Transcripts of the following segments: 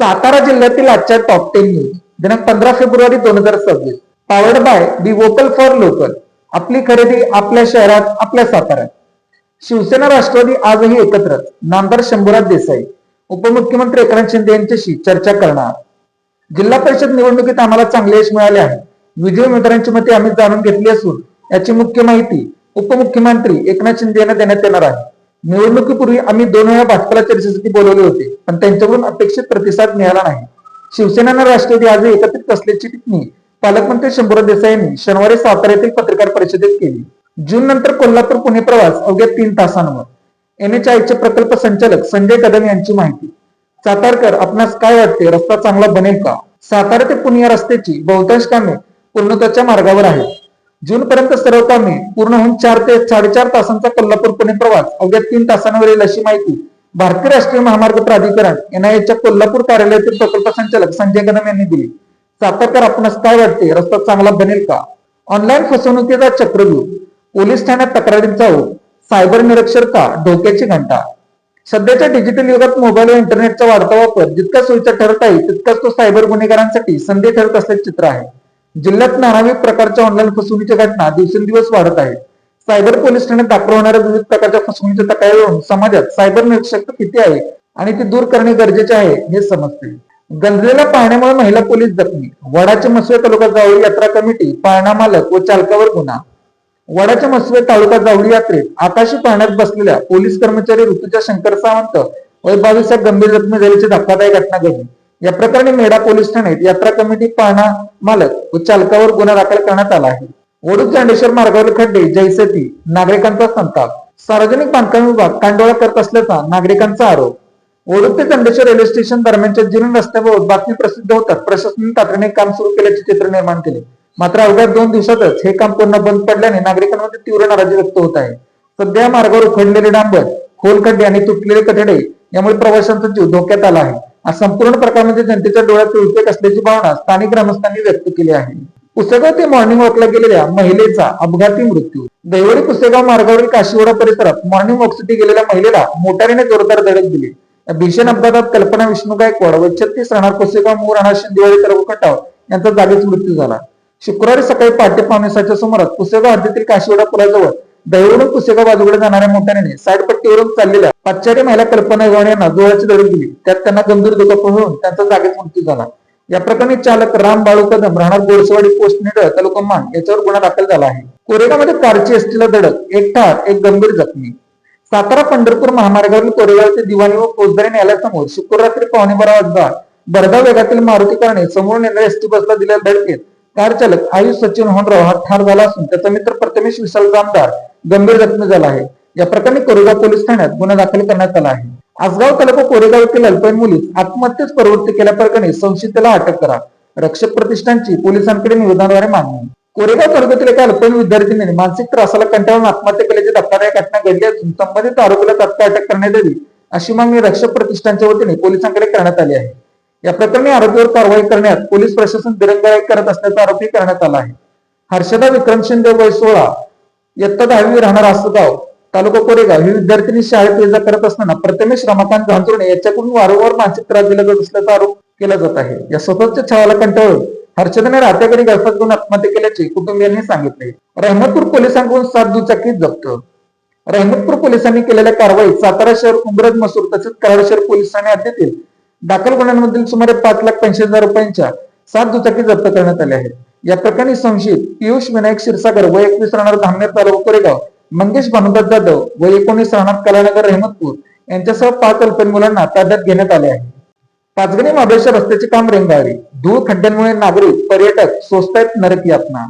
सातारा जिल्ह्यातील आजच्या top ten news दिनांक पंधरा फेब्रुवारी दोन हजार सव्वीस. Powered by be vocal for local आपली खरेदी आपल्या शहरात आपल्या साताऱ्यात. शिवसेना राष्ट्रवादी आजही एकत्रच नामदार शंभूराज देसाई. उपमुख्यमंत्री एकनाथ शिंदे यांच्याशी चर्चा करणार. जिल्हा परिषद निवडणुकीत आम्हाला चांगले यश मिळाले आहे. विजयी उमेदवारांची मते आम्ही जाणून घेतली असून याची मुख्य माहिती उपमुख्यमंत्री एकनाथ शिंदे यांना देण्यात येणार आहे. निवडणुकीपूर्वी आम्ही दोन वेळा भाजपला चर्चेसाठी बोलवले होते पण त्यांच्याकडून अपेक्षित प्रतिसाद मिळाला नाही. शिवसेना आणि राष्ट्रवादी आज एकत्रित असल्याची टिप्पणी पालकमंत्री शंभूराज देसाई यांनी शनिवारी सातारा येथील पत्रकार परिषदेत केली. जून नंतर कोल्हापूर पुणे प्रवास अवघ्या तीन तासांवर. एनएचआयचे प्रकल्प संचालक संजय कदम यांची माहिती. सातारकर आपणास काय वाटते? रस्ता चांगला बनेल का? सातारा ते पुणे या रस्त्याची बहुतांश कामे पूर्णत्वाच्या मार्गावर आहेत. जून पर्यंत सर्व कामे पूर्ण होऊन चार ते साडेचार तासांचा कोल्हापूर पुणे प्रवास. अवघ्या तीन तासांवर येईल अशी माहिती भारतीय राष्ट्रीय महामार्ग प्राधिकरण एनआयएच्या कोल्हापूर कार्यालयातील प्रकल्प संचालक संजय कदम यांनी दिली. सातारकर आपणास काय वाटते? रस्ता चांगला बनेल का? ऑनलाईन फसवणुकीचा चक्रव्यूह पोलीस ठाण्यात तक्रारींचा ओघ सायबर निरक्षर का? धोक्याची घंटा. सध्याच्या डिजिटल युगात मोबाईल व इंटरनेटचा वाढता वापर जितका सोयीचा ठरत आहे तितकाच तो सायबर गुन्हेगारांसाठी संधी ठरत असल्याचे चित्र आहे. जिल्ह्यात नानाविध प्रकारच्या ऑनलाईन फसवणुकीच्या घटना दिवसेंदिवस वाढत आहेत. सायबर पोलीस ठाण्यात दाखल होणाऱ्या विविध प्रकारच्या फसवणुकीच्या तक्रारीवरून समाजात सायबर निरीक्षक किती आहे आणि ते दूर करणे गरजेचे आहे हे समजते. गंजलेल्या पाहण्यामुळे महिला पोलीस जखमी. वडाचे मसवे तालुका जावळी यात्रा कमिटी पाळणा मालक व चालकावर गुन्हा. वडाच्या मसवे तालुका जावळी यात्रेत आकाशी पाहण्यात बसलेल्या पोलीस कर्मचारी ऋतुजा शंकर सावंत वय बावीस गंभीर जखमी झाल्याची धक्कादायक घटना घडली. या प्रकरणी मेढा पोलीस ठाण्यात यात्रा कमिटी पाहणा मालक व चालकावर गुन्हा दाखल करण्यात आला आहे. वडूज चांडेश्वर मार्गावर खड्डे जैसती नागरिकांचा संताप. सार्वजनिक बांधकाम विभाग कांडोळा करत असल्याचा नागरिकांचा आरोप. वडूज ते चंडेश्वर रेल्वे स्टेशन दरम्यानच्या जीर्ण रस्त्यावर बातमी प्रसिद्ध होतात. प्रशासनाने तातडीने काम सुरू केल्याचे चित्र निर्माण केले. मात्र अवघ्या दोन दिवसातच हे काम पूर्ण बंद पडल्याने नागरिकांमध्ये तीव्र नाराजी व्यक्त होत आहे. सध्या मार्गावर उखडलेले डांबर खोल खड्डे आणि तुटलेले कठडे यामुळे प्रवाशांचा जीव धोक्यात आला आहे. हा संपूर्ण प्रकार म्हणजे जनतेच्या डोळ्यात उलपेक असल्याची भावना स्थानिक ग्रामस्थांनी व्यक्त केली आहे. पुसेगाव ते मॉर्निंग वॉकला गेलेल्या महिलेचा अपघाती मृत्यू. दैवडी पुसेगाव मार्गावरील काशीवाडा परिसरात मॉर्निंग वॉकसाठी गेलेल्या महिलेला मोटारीने जोरदार धडक दिली. या भीषण अपघातात कल्पना विष्णू गायकवाड व छत्तीस राहणार पुसेगाव मूळ राहणार शिंदेवाडी तरफ खटाव यांचा जागीच मृत्यू झाला. शुक्रवारी सकाळी पहाटे पावणेसाच्या सुमारास पुसेगाव हद्दीतील काशीवाडा पुलाजवळ दैवडून पुसेगाव बाजूकडे जाणाऱ्या मोटारीने साईड पट्टीवरून चाललेल्या पाश्चात्य महिला कल्पना गवण यांना डोळ्याची धडक दिली. त्यात त्यांना गंभीर दुखापत होऊन त्यांचा जागीच मृत्यू झाला. या प्रकरणी चालक राम बाळू कदम राहणार गोडसवाडी पोस्ट निडळ तालुका मान याच्यावर गुन्हा दाखल झाला आहे. कोरेगावमध्ये कारची एसटीला धडक एक ठार एक गंभीर जखमी. सातारा पंढरपूर महामार्गावरील कोरेगावचे दिवाणी व फौजदारी न्यायालयासमोर शुक्रवार रात्री पावणे बारा वाजता भरधाव वेगातील मारुती कारणे समोरून येणाऱ्या एसटी बसला दिलेल्या धडकेत कार चालक आयुष सचिन होनराव हा ठार झाला असून त्याचा मित्र प्रथमेश विशाल जामदार गंभीर जखमी झाला आहे. या प्रकरणी कोरेगाव पोलीस ठाण्यात गुन्हा दाखल करण्यात आला आहे. आसगाव तालुका कोरेगाव येथील अल्पवयीन मुलीस आत्महत्येस प्रवृत्ती केल्याप्रकरणी संशयितेला अटक करा. रक्षक प्रतिष्ठानची पोलिसांकडे निवेदनाद्वारे मागणी. कोरेगाव तालुक्यातील एका अल्पवयीन विद्यार्थिनीने मानसिक त्रासाला कंटाळून आत्महत्या केल्याची धक्कादायक घटना घडली असून संबंधित आरोपीला तत्काळ अटक करण्यात यावी अशी मागणी रक्षक प्रतिष्ठानच्या वतीने पोलिसांकडे करण्यात आली आहे. या प्रकरणी आरोपीवर कारवाई करण्यात पोलीस प्रशासन दिरंगाई करत असल्याचा आरोपही करण्यात आला आहे. हर्षदा विक्रम शिंदे वय सोळा इयत्ता दहावी राहणार असगाव तालुका कोरेगाव ही विद्यार्थिनी शाळेत ये करत असताना प्रथमेश रमाकांत झांचुर्णे याच्याकडून वारंवार मानसिक त्रास दिला जात असल्याचा आरोप केला जात आहे. या स्वतःच्या छळाला कंटाळून हर्षदने राहत्याकडे गळफात घेऊन आत्महत्या केल्याचे कुटुंबियांनी सांगितले. रहमतपूर पोलिसांकडून सात दुचाकी जप्त. रहमतपूर पोलिसांनी केलेल्या कारवाईत सातारा शहर उमरज मसूर तसेच कराड शहर पोलीस ठाणे हद्दीतील दाखल गुन्ह्यांमधील सुमारे पाच लाख पंचवीस हजार रुपयांच्या सात दुचाकी जप्त करण्यात आल्या आहेत. या प्रकरणी संशयित पियुष विनायक क्षीरसागर व एकवीस राहणार धामनेर तालुका कोरेगाव मंगेश भानुदास जाधव व एकोणीस राहणार कलानगर रहमतपूर यांच्यासह पाच अल्पन मुलांना ताब्यात घेण्यात आले आहे. पाचगणी महाबळेश्वर रस्त्याचे काम रेंगाळले. धूळ खड्ड्यांमुळे नागरिक पर्यटक सोसतायत नरक यातना.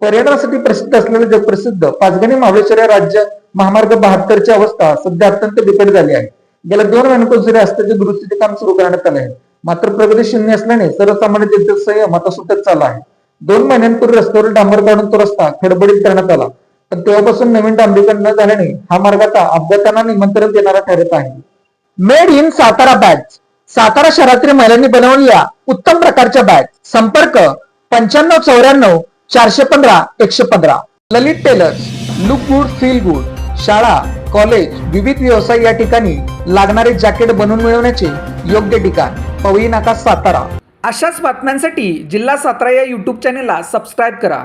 पर्यटनासाठी प्रसिद्ध असलेले जगप्रसिद्ध पाचगणी महाबळेश्वर या राज्य महामार्ग बहात्तरची अवस्था सध्या अत्यंत बिकट झाली आहे. गेल्या दोन महिन्यापासून रस्त्याचे दुरुस्तीचे काम सुरू करण्यात आले आहे. मात्र प्रगती शून्य असल्याने सर्वसामान्य जनतेचा संयम आता सुटत चालला आहे. दोन महिन्यांपूर्वी रस्त्यावर डांबर काढून तो रस्ता खडबडीत करण्यात आला. पण तेव्हापासून नवीन डांबरीकरण न झाल्याने हा मार्ग आता अपघातांना निमंत्रण देणारा ठरत आहे. Made in Satara batch Satara शहरातील महिलांनी बनवलेल्या उत्तम प्रकारच्या बॅच संपर्क पंच्याण्णव चौऱ्याण्णव चारशे पंधरा एकशे पंधरा. Lalit tailors look good feel good शाळा कॉलेज विविध व्यवसाय या ठिकाणी लागणारे जॅकेट बनवून मिळवण्याचे योग्य ठिकाण. पवई नाका सातारा. अशाच बातम्यांसाठी जिल्हा सातारा या यूट्यूब चॅनेलला सबस्क्राईब करा.